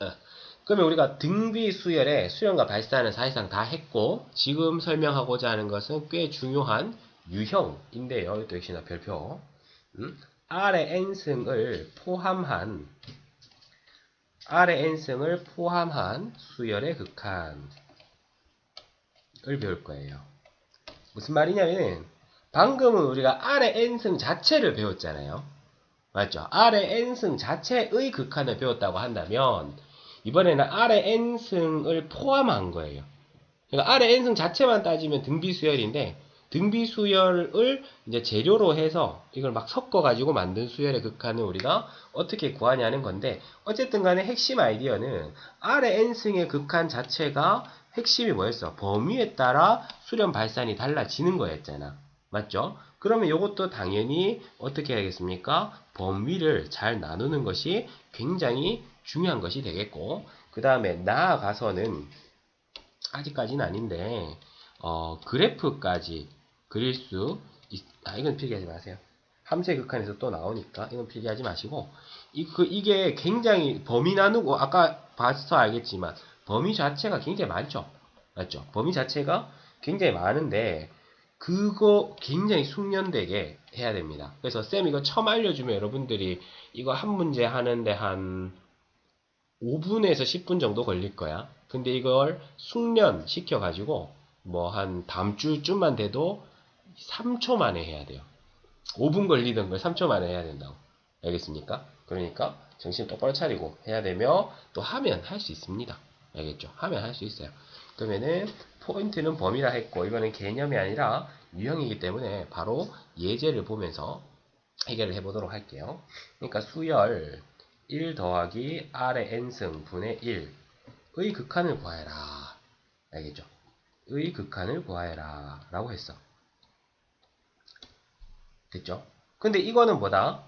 어. 그러면 우리가 등비 수열의 수렴과 발산은 사실상 다 했고 지금 설명하고자 하는 것은 꽤 중요한 유형인데요. 이것도 역시나 별표. 음? R의 n승을 포함한 R의 n승을 포함한 수열의 극한을 배울 거예요. 무슨 말이냐면 방금은 우리가 R의 n승 자체를 배웠잖아요. 맞죠? R의 n승 자체의 극한을 배웠다고 한다면 이번에는 R의 n승을 포함한 거예요. 그러니까 R의 n승 자체만 따지면 등비수열인데 등비수열을 이제 재료로 해서 이걸 막 섞어가지고 만든 수열의 극한을 우리가 어떻게 구하냐는 건데 어쨌든 간에 핵심 아이디어는 R의 n승의 극한 자체가 핵심이 뭐였어? 범위에 따라 수렴 발산이 달라지는 거였잖아. 맞죠? 그러면 이것도 당연히 어떻게 해야겠습니까? 범위를 잘 나누는 것이 굉장히 중요한 것이 되겠고 그 다음에 나아가서는 아직까지는 아닌데 어, 그래프까지 그릴 수 있, 아 이건 필기하지 마세요. 함수 극한에서 또 나오니까 이건 필기하지 마시고 이, 그, 이게 굉장히 범위 나누고 아까 봐서 알겠지만 범위 자체가 굉장히 많죠. 맞죠? 범위 자체가 굉장히 많은데 그거 굉장히 숙련되게 해야 됩니다. 그래서 쌤 이거 처음 알려주면 여러분들이 이거 한 문제 하는데 한 5분에서 10분 정도 걸릴 거야. 근데 이걸 숙련 시켜가지고 뭐 한 다음 주쯤만 돼도 3초 만에 해야 돼요. 5분 걸리던 걸 3초 만에 해야 된다고. 알겠습니까? 그러니까 정신 똑바로 차리고 해야 되며 또 하면 할 수 있습니다. 알겠죠? 하면 할 수 있어요. 그러면은 포인트는 범위라 했고 이거는 개념이 아니라 유형이기 때문에 바로 예제를 보면서 해결을 해보도록 할게요. 그러니까 수열 1 더하기 R의 n승 분의 1의 극한을 구하여라. 알겠죠? 의 극한을 구하여라. 라고 했어. 됐죠? 근데 이거는 뭐다?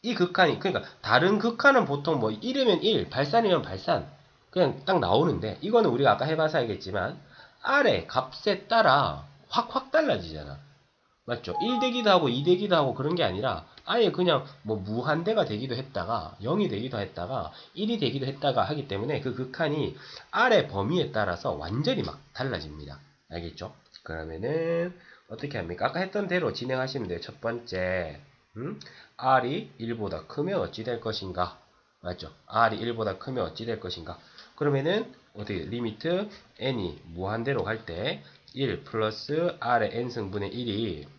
이 극한이, 그러니까 다른 극한은 보통 뭐 1이면 1, 발산이면 발산. 그냥 딱 나오는데, 이거는 우리가 아까 해봐서 알겠지만, R의 값에 따라 확확 달라지잖아. 맞죠? 1 되기도 하고 2 되기도 하고 그런 게 아니라 아예 그냥 뭐 무한대가 되기도 했다가 0이 되기도 했다가 1이 되기도 했다가 하기 때문에 그 극한이 R의 범위에 따라서 완전히 막 달라집니다. 알겠죠? 그러면은 어떻게 합니까? 아까 했던 대로 진행하시면 돼요. 첫 번째 음? R이 1보다 크면 어찌 될 것인가? 맞죠? R이 1보다 크면 어찌 될 것인가? 그러면은 어떻게 리미트 n이 무한대로 갈 때 1 플러스 r의 n승분의 1이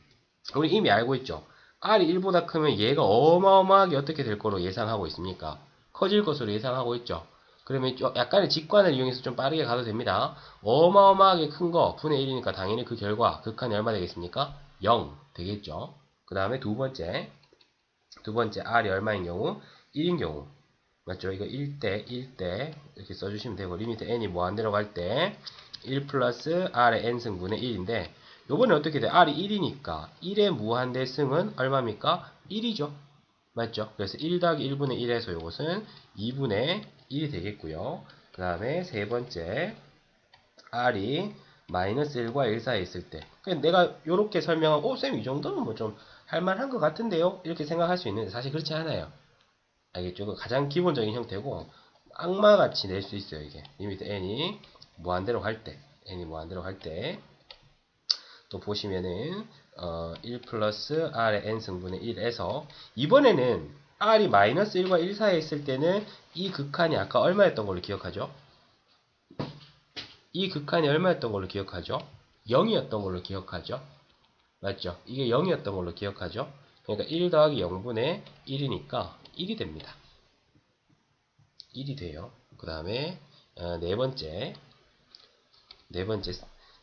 우리 이미 알고 있죠. r이 1보다 크면 얘가 어마어마하게 어떻게 될 거로 예상하고 있습니까? 커질 것으로 예상하고 있죠. 그러면 약간의 직관을 이용해서 좀 빠르게 가도 됩니다. 어마어마하게 큰 거 분의 1이니까 당연히 그 결과 극한이 얼마 되겠습니까? 0 되겠죠. 그 다음에 두 번째 두 번째 r이 얼마인 경우? 1인 경우 맞죠? 이거 1대 1대 이렇게 써주시면 되고 리미트 n이 무한대로 갈 때 1 플러스 r의 n승분의 1인데 요번에 어떻게 돼? r이 1이니까 1의 무한대 승은 얼마입니까? 1이죠. 맞죠? 그래서 1 더하기 1분의 1에서 요것은 2분의 1이 되겠고요. 그 다음에 세 번째 r이 마이너스 1과 1 사이에 있을 때 그냥 내가 요렇게 설명하고 어, 쌤이 정도는 뭐좀 할만한 것 같은데요? 이렇게 생각할 수 있는데 사실 그렇지 않아요. 알겠죠? 그 가장 기본적인 형태고 악마같이 낼 수 있어요. 이게 리미트 n이 무한대로 갈 때, n이 무한대로 갈 때 또 보시면은 어, 1 플러스 r의 n 승분의 1에서 이번에는 r이 마이너스 1과 1 사이에 있을 때는 이 극한이 아까 얼마였던 걸로 기억하죠? 이 극한이 얼마였던 걸로 기억하죠? 0이었던 걸로 기억하죠? 맞죠? 이게 0이었던 걸로 기억하죠? 그러니까 1 더하기 0분의 1이니까 1이 됩니다. 1이 돼요. 그 다음에 어, 네 번째 네 번째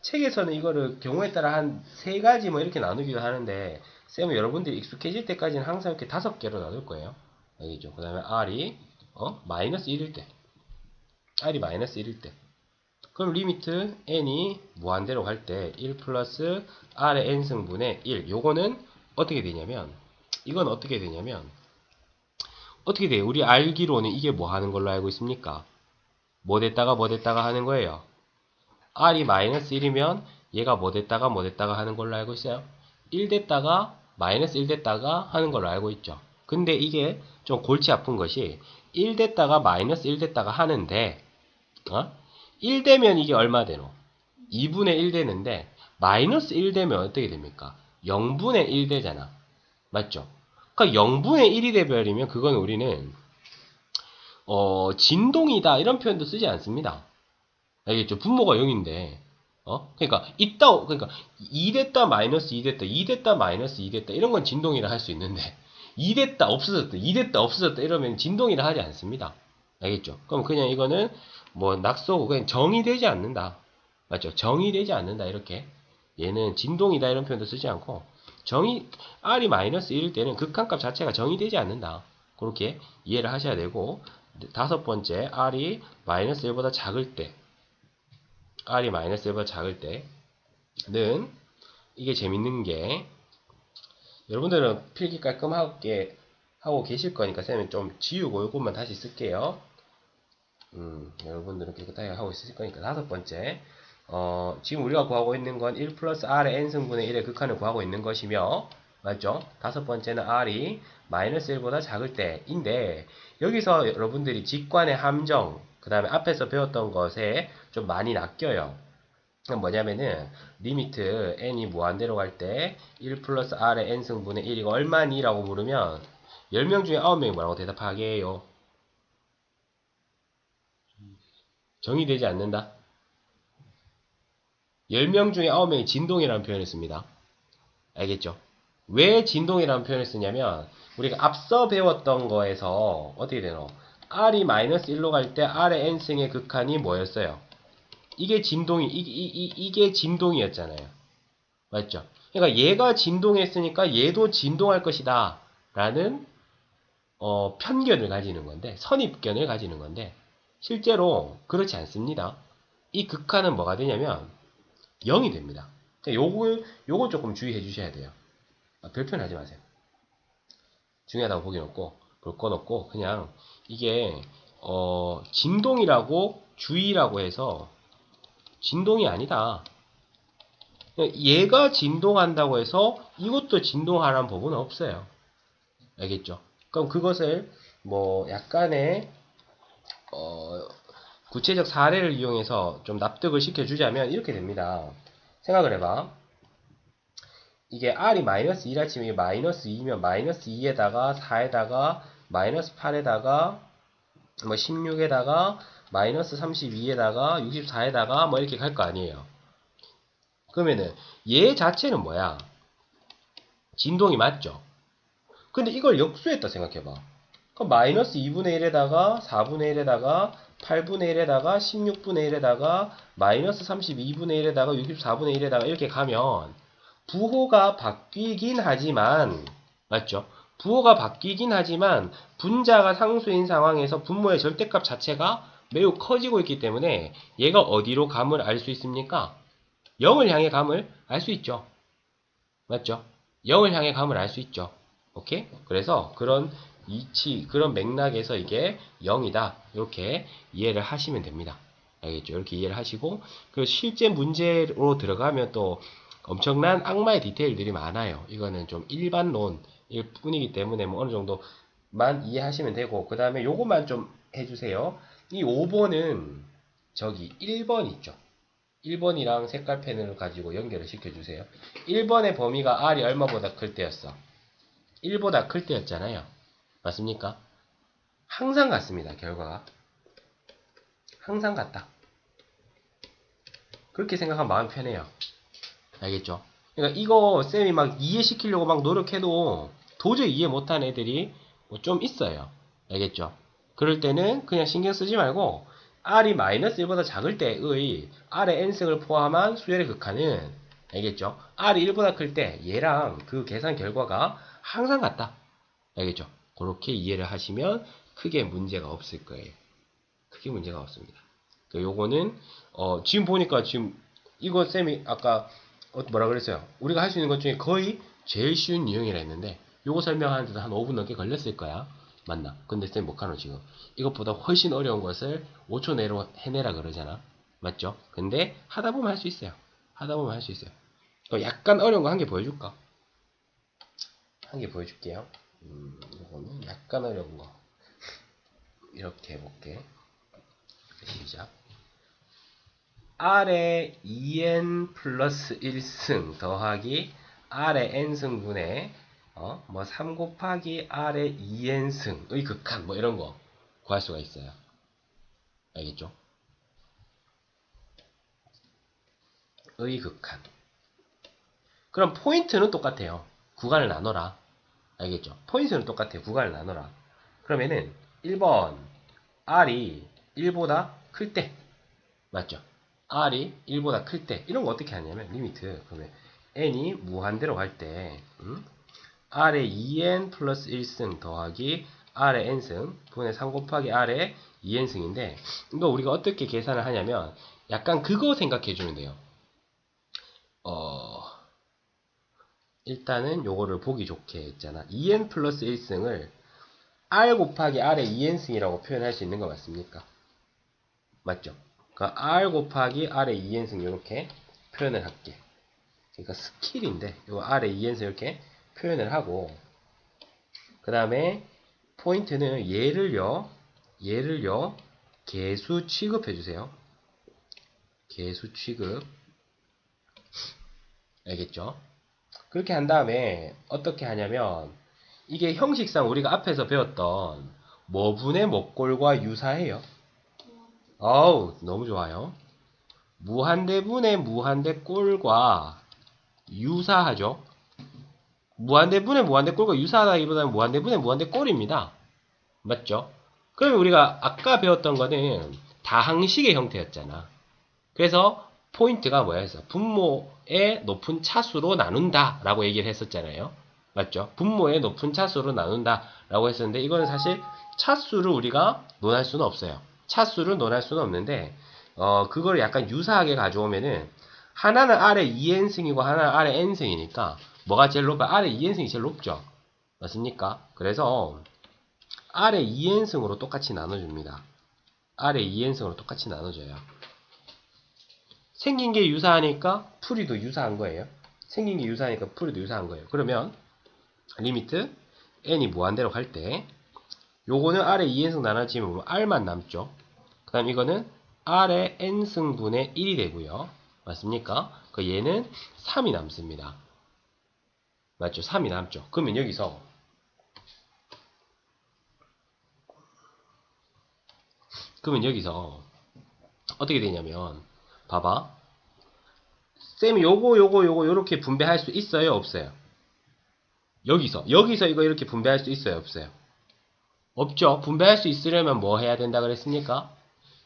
책에서는 이거를 경우에 따라 한 세 가지 뭐 이렇게 나누기도 하는데 쌤은 여러분들이 익숙해질 때까지는 항상 이렇게 다섯 개로 나눌 거예요. 알겠죠? 그 다음에 R이 어? 마이너스 1일 때 R이 마이너스 1일 때 그럼 리미트 n이 무한대로 갈 때 1 플러스 r의 n승분의 1 요거는 어떻게 되냐면 이건 어떻게 되냐면 어떻게 돼요? 우리 알기로는 이게 뭐 하는 걸로 알고 있습니까? 뭐 됐다가 뭐 됐다가 하는 거예요. R이 마이너스 1이면 얘가 뭐 됐다가 뭐 됐다가 하는 걸로 알고 있어요. 1 됐다가 마이너스 1 됐다가 하는 걸로 알고 있죠. 근데 이게 좀 골치 아픈 것이 1 됐다가 마이너스 1 됐다가 하는데 어? 1 되면 이게 얼마 되노? 2분의 1 되는데 마이너스 1 되면 어떻게 됩니까? 0분의 1 되잖아. 맞죠? 그러니까 0분의 1이 돼버리면 그건 우리는 어, 진동이다 이런 표현도 쓰지 않습니다. 알겠죠? 분모가 0인데 어? 그러니까 있다 그러니까 2 됐다 마이너스 2 됐다 2 됐다 마이너스 2 됐다 이런 건 진동이라 할 수 있는데 2 됐다 없어졌다 2 됐다 없어졌다 이러면 진동이라 하지 않습니다. 알겠죠? 그럼 그냥 이거는 뭐 낙서고 그냥 정의되지 않는다. 맞죠? 정의되지 않는다 이렇게 얘는 진동이다 이런 표현도 쓰지 않고 정의 r이 마이너스 1일 때는 극한값 자체가 정의되지 않는다. 그렇게 이해를 하셔야 되고 다섯 번째 r이 마이너스 1보다 작을 때 r이 마이너스 1보다 작을 때는 이게 재밌는 게 여러분들은 필기 깔끔하게 하고 계실 거니까 쌤은 좀 지우고 이것만 다시 쓸게요. 음, 여러분들은 깨끗하게 하고 있을 거니까 다섯 번째 어, 지금 우리가 구하고 있는 건 1 플러스 r의 n승분의 1의 극한을 구하고 있는 것이며 맞죠? 다섯 번째는 r이 마이너스 1보다 작을 때인데 여기서 여러분들이 직관의 함정 그 다음에 앞에서 배웠던 것에 좀 많이 낚여요. 뭐냐면은 리미트 n이 무한대로 갈 때 1 플러스 r의 n승분의 1 이거 얼마니? 라고 물으면 10명 중에 9명이 뭐라고 대답하게요? 정의되지 않는다. 10명 중에 9명이 진동이라는 표현을 씁니다. 알겠죠? 왜 진동이라는 표현을 쓰냐면 우리가 앞서 배웠던 거에서 어떻게 되노? r이 마이너스 1로 갈 때 r의 n승의 극한이 뭐였어요? 이게 진동이 이, 이, 이, 이 게 진동이었잖아요. 맞죠? 그러니까 얘가 진동했으니까 얘도 진동할 것이다 라는 어, 편견을 가지는 건데 선입견을 가지는 건데 실제로 그렇지 않습니다. 이 극한은 뭐가 되냐면 0이 됩니다. 요거, 요거 조금 주의해 주셔야 돼요. 아, 별표는 하지 마세요. 중요하다고 보긴 없고, 볼 건 없고, 그냥 이게, 어, 진동이라고 주의라고 해서 진동이 아니다. 얘가 진동한다고 해서 이것도 진동하라는 법은 없어요. 알겠죠? 그럼 그것을 뭐 약간의 어, 구체적 사례를 이용해서 좀 납득을 시켜주자면 이렇게 됩니다. 생각을 해봐. 이게 r이 마이너스 2라 치면 이게 마이너스 2면 마이너스 2에다가 4에다가 마이너스 8에다가 뭐 16에다가 마이너스 32에다가 64에다가 뭐 이렇게 갈 거 아니에요. 그러면은 얘 자체는 뭐야? 진동이 맞죠? 근데 이걸 역수했다 생각해봐. 그럼 마이너스 2분의 1에다가 4분의 1에다가 8분의 1에다가 16분의 1에다가 마이너스 32분의 1에다가 64분의 1에다가 이렇게 가면 부호가 바뀌긴 하지만 맞죠? 부호가 바뀌긴 하지만 분자가 상수인 상황에서 분모의 절대값 자체가 매우 커지고 있기 때문에 얘가 어디로 감을 알 수 있습니까? 0을 향해 감을 알 수 있죠. 맞죠? 0을 향해 감을 알 수 있죠. 오케이? 그래서 그런 이치 그런 맥락에서 이게 0이다. 이렇게 이해를 하시면 됩니다. 알겠죠? 이렇게 이해를 하시고 그 실제 문제로 들어가면 또 엄청난 악마의 디테일들이 많아요. 이거는 좀 일반론 일 뿐이기 때문에 뭐 어느 정도만 이해하시면 되고 그 다음에 요것만 좀 해주세요. 이 5번은 저기 1번 있죠. 1번이랑 색깔 펜을 가지고 연결을 시켜주세요. 1번의 범위가 R이 얼마보다 클 때였어? 1보다 클 때였잖아요. 맞습니까? 항상 같습니다. 결과가. 항상 같다. 그렇게 생각하면 마음 편해요. 알겠죠? 그러니까 이거 쌤이 막 이해시키려고 막 노력해도 도저히 이해 못한 애들이 뭐 좀 있어요. 알겠죠? 그럴 때는 그냥 신경 쓰지 말고 r이 마이너스 1보다 작을 때의 r의 n승을 포함한 수열의 극한은 알겠죠? r이 1보다 클 때 얘랑 그 계산 결과가 항상 같다. 알겠죠? 그렇게 이해를 하시면 크게 문제가 없을 거예요. 크게 문제가 없습니다. 그 요거는 어 지금 보니까 지금 이거 쌤이 아까 어, 뭐라 그랬어요? 우리가 할 수 있는 것 중에 거의 제일 쉬운 유형이라 했는데 요거 설명하는데도 한 5분 넘게 걸렸을 거야. 맞나? 근데 쌤 못하노 지금. 이것보다 훨씬 어려운 것을 5초 내로 해내라 그러잖아. 맞죠? 근데 하다 보면 할 수 있어요. 하다 보면 할 수 있어요. 약간 어려운 거 한 개 보여줄까? 한 개 보여줄게요. 음, 이거는 약간 어려운 거. 이렇게 해볼게. 시작. R의 2n 플러스 1승 더하기 R의 n승분의 어, 뭐 3 곱하기 R의 2n승의 극한 뭐 이런 거 구할 수가 있어요. 알겠죠? 의 극한. 그럼 포인트는 똑같아요. 구간을 나눠라. 알겠죠? 포인트는 똑같아요. 구간을 나눠라. 그러면은 1번 R이 1보다 클 때. 맞죠? R이 1보다 클 때. 이런 거 어떻게 하냐면 리미트. 그러면 n이 무한대로 갈 때, 음? R의 2n 플러스 1승 더하기 R의 n승 분의 3 곱하기 R의 2n승인데 이거 우리가 어떻게 계산을 하냐면 약간 그거 생각해 주면 돼요. 어, 일단은 요거를 보기 좋게 했잖아. 2n 플러스 1승을 r 곱하기 r의 2n승이라고 표현할 수 있는 거 맞습니까? 맞죠? 그러니까 r 곱하기 r의 2n승 이렇게 표현을 할게. 그러니까 스킬인데 요 r의 2n승 이렇게 표현을 하고 그 다음에 포인트는 얘를요 얘를요 개수 취급해 주세요. 개수 취급 알겠죠? 그렇게 한 다음에 어떻게 하냐면 이게 형식상 우리가 앞에서 배웠던 뭐분의 뭐꼴과 유사해요. 어우 너무 좋아요. 무한대분의 무한대꼴과 유사하죠. 무한대분의 무한대꼴과 유사하다기보다는 무한대분의 무한대꼴입니다. 맞죠? 그러면 우리가 아까 배웠던 거는 다항식의 형태였잖아. 그래서 포인트가 뭐야 해서 분모의 높은 차수로 나눈다 라고 얘기를 했었잖아요. 맞죠? 분모의 높은 차수로 나눈다 라고 했었는데 이거는 사실 차수를 우리가 논할 수는 없어요. 차수를 논할 수는 없는데 어 그걸 약간 유사하게 가져오면은 하나는 아래 2n승이고 하나는 아래 n승이니까 뭐가 제일 높아? 아래 2n승이 제일 높죠. 맞습니까? 그래서 아래 2n승으로 똑같이 나눠줍니다. 아래 2n승으로 똑같이 나눠줘요. 생긴 게 유사하니까 풀이도 유사한 거예요. 생긴 게 유사하니까 풀이도 유사한 거예요. 그러면 리미트 n이 무한대로 갈 때 요거는 아래 2n승 나눠지면 r만 남죠. 그 다음 이거는 r의 n승분의 1이 되고요. 맞습니까? 그 얘는 3이 남습니다. 맞죠? 3이 남죠. 그러면 여기서 그러면 여기서 어떻게 되냐면 봐봐. 쌤이 요거 요거 요거 요렇게 분배할 수 있어요 없어요? 여기서 여기서 이거 이렇게 분배할 수 있어요 없어요? 없죠. 분배할 수 있으려면 뭐 해야 된다 그랬습니까?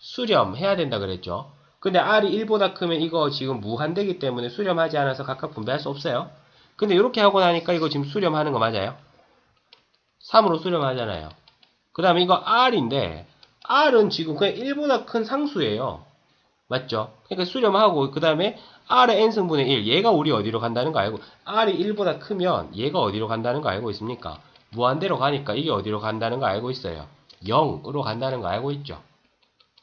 수렴해야 된다 그랬죠. 근데 R이 1보다 크면 이거 지금 무한대기 때문에 수렴하지 않아서 각각 분배할 수 없어요. 근데 이렇게 하고 나니까 이거 지금 수렴하는 거 맞아요? 3으로 수렴하잖아요. 그 다음에 이거 R인데 R은 지금 그냥 1보다 큰 상수예요. 맞죠? 그러니까 수렴하고 그 다음에 R의 n승분의 1 얘가 우리 어디로 간다는 거 알고 R이 1보다 크면 얘가 어디로 간다는 거 알고 있습니까? 무한대로 가니까 이게 어디로 간다는 거 알고 있어요. 0으로 간다는 거 알고 있죠?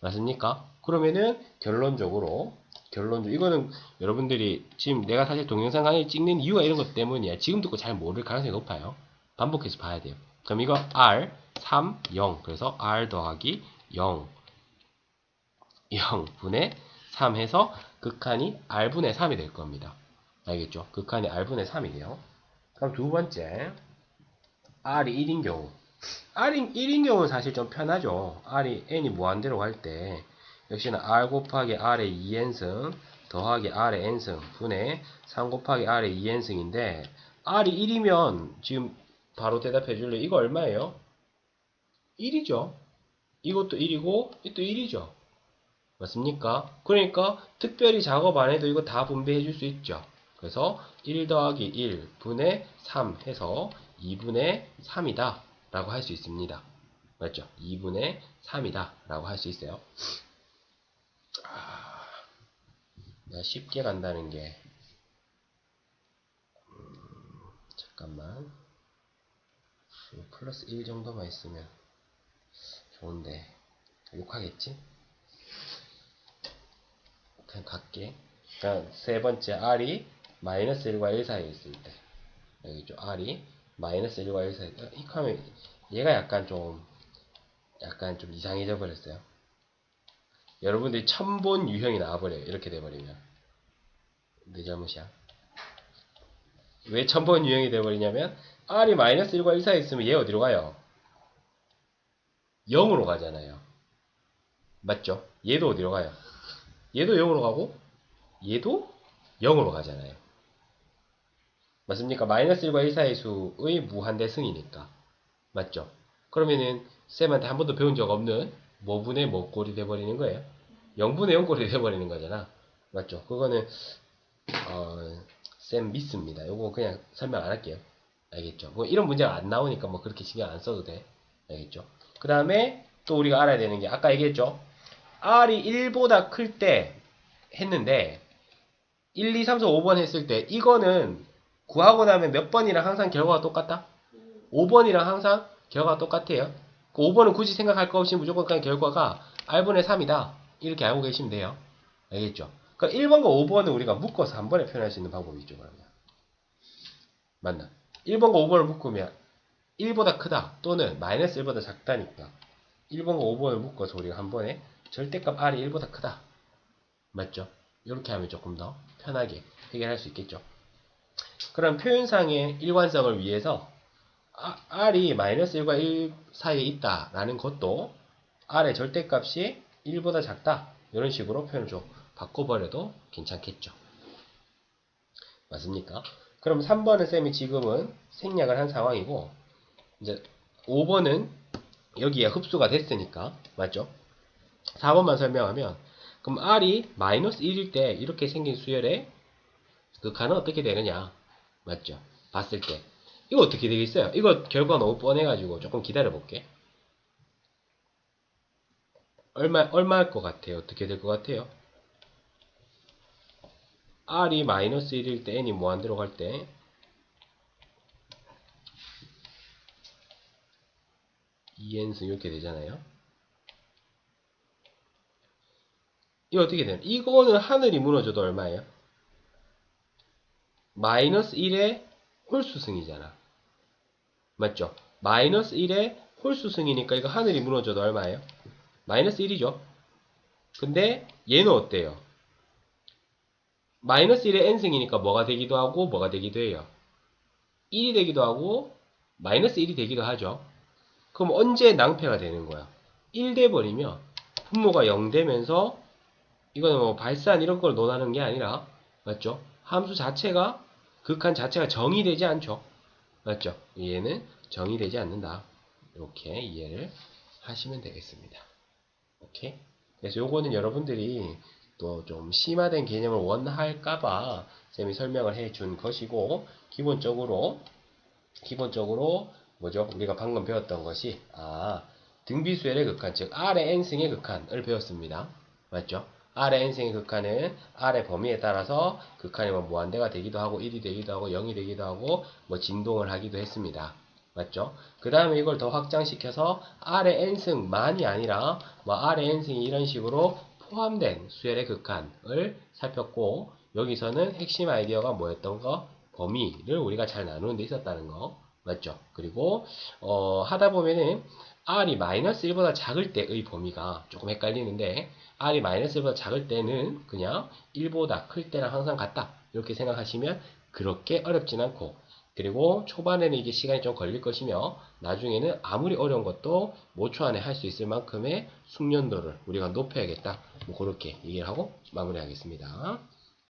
맞습니까? 그러면은 결론적으로 결론적 이거는 여러분들이 지금 내가 사실 동영상 강의 찍는 이유가 이런 것 때문이야. 지금 듣고 잘 모를 가능성이 높아요. 반복해서 봐야 돼요. 그럼 이거 R 3 0 그래서 R 더하기 0 0분의 3 해서 극한이 R분의 3이 될 겁니다. 알겠죠? 극한이 R분의 3이 돼요. 그럼 두 번째 R이 1인 경우 R이 1인 경우는 사실 좀 편하죠. R이 n이 무한대로 갈 때 역시나 R 곱하기 R의 2n승 더하기 R의 n승 분의 3 곱하기 R의 2n승인데 R이 1이면 지금 바로 대답해 줄래 이거 얼마예요? 1이죠. 이것도 1이고 이것도 1이죠. 맞습니까? 그러니까 특별히 작업 안 해도 이거 다 분배해 줄 수 있죠. 그래서 1 더하기 1 분의 3 해서 2분의 3이다 라고 할 수 있습니다. 맞죠? 2분의 3이다 라고 할 수 있어요. 아, 쉽게 간다는 게 음, 잠깐만 플러스 1 정도만 있으면 좋은데 욕하겠지? 그냥 갈게. 그러니까 세 번째 R이 마이너스 1과 1 사이에 있을 때 여기죠. R이 마이너스 1과 1 사이에 하면 얘가 약간 좀 약간 좀 이상해져 버렸어요. 여러분들이 천본 유형이 나와버려요. 이렇게 돼버리면. 내 잘못이야. 왜 천본 유형이 돼버리냐면 R이 마이너스 1과 1 사이에 있으면 얘 어디로 가요? 0으로 가잖아요. 맞죠? 얘도 어디로 가요? 얘도 0으로 가고 얘도 0으로 가잖아요. 맞습니까? 마이너스 1과 1 사이의 수의 무한대 승이니까. 맞죠? 그러면은 쌤한테 한 번도 배운 적 없는 뭐분의 뭐 꼴이 돼버리는 거예요. 0분의 0 꼴이 돼버리는 거잖아. 맞죠? 그거는 어, 쌤 믿습니다. 요거 그냥 설명 안 할게요. 알겠죠? 뭐 이런 문제가 안 나오니까 뭐 그렇게 신경 안 써도 돼. 알겠죠? 그 다음에 또 우리가 알아야 되는 게 아까 얘기했죠? R이 1보다 클 때 했는데 1, 2, 3, 4, 5번 했을 때 이거는 구하고 나면 몇 번이랑 항상 결과가 똑같다? 5번이랑 항상 결과가 똑같아요. 그 5번은 굳이 생각할 거 없이 무조건 그냥 결과가 R분의 3이다. 이렇게 알고 계시면 돼요. 알겠죠? 그러니까 1번과 5번은 우리가 묶어서 한 번에 표현할 수 있는 방법이 있죠. 그러면. 맞나? 1번과 5번을 묶으면 1보다 크다 또는 마이너스 1보다 작다니까 1번과 5번을 묶어서 우리가 한 번에 절대값 R이 1보다 크다. 맞죠? 이렇게 하면 조금 더 편하게 해결할 수 있겠죠. 그럼 표현상의 일관성을 위해서 아- R이 마이너스 1과 1 사이에 있다라는 것도 R의 절대값이 1보다 작다. 이런 식으로 표현을 좀 바꿔버려도 괜찮겠죠. 맞습니까? 그럼 3번은 쌤이 지금은 생략을 한 상황이고 이제 5번은 여기에 흡수가 됐으니까 맞죠? 4번만 설명하면 그럼 R이 마이너스 1일 때 이렇게 생긴 수열의 극한은 어떻게 되느냐 맞죠? 봤을 때 이거 어떻게 되겠어요? 이거 결과 너무 뻔해가지고 조금 기다려 볼게 얼마 얼마일 것 같아요? 어떻게 될 것 같아요? R이 마이너스 1일 때 N이 무한대로 갈때 e n 승 이렇게 되잖아요. 이거 어떻게 되나? 이거는 하늘이 무너져도 얼마예요? 마이너스 1의 홀수승이잖아. 맞죠? 마이너스 1의 홀수승이니까 이거 하늘이 무너져도 얼마예요? 마이너스 1이죠. 근데 얘는 어때요? 마이너스 1의 n승이니까 뭐가 되기도 하고 뭐가 되기도 해요. 1이 되기도 하고 마이너스 1이 되기도 하죠. 그럼 언제 낭패가 되는 거야? 1 돼버리면 분모가 0 되면서 이거는 뭐 발산 이런 걸 논하는 게 아니라 맞죠? 함수 자체가 극한 자체가 정의되지 않죠. 맞죠? 얘는 정의되지 않는다. 이렇게 이해를 하시면 되겠습니다. 오케이? 그래서 요거는 여러분들이 또 좀 심화된 개념을 원할까봐 쌤이 설명을 해 준 것이고 기본적으로 기본적으로 뭐죠? 우리가 방금 배웠던 것이 아 등비수열의 극한 즉 R의 n승의 극한을 배웠습니다. 맞죠? R의 n승의 극한은 R의 범위에 따라서 극한이 뭐 무한대가 되기도 하고 1이 되기도 하고 0이 되기도 하고 뭐 진동을 하기도 했습니다. 맞죠? 그 다음에 이걸 더 확장시켜서 R의 n승만이 아니라 뭐 R의 n승이 이런 식으로 포함된 수열의 극한을 살폈고 여기서는 핵심 아이디어가 뭐였던 거? 범위를 우리가 잘 나누는 데 있었다는 거 맞죠? 그리고 어, 하다 보면은 R이 마이너스 1보다 작을 때의 범위가 조금 헷갈리는데 R이 마이너스 1보다 작을 때는 그냥 1보다 클 때랑 항상 같다 이렇게 생각하시면 그렇게 어렵진 않고 그리고 초반에는 이게 시간이 좀 걸릴 것이며 나중에는 아무리 어려운 것도 5초 안에 할 수 있을 만큼의 숙련도를 우리가 높여야겠다. 뭐 그렇게 얘기를 하고 마무리하겠습니다.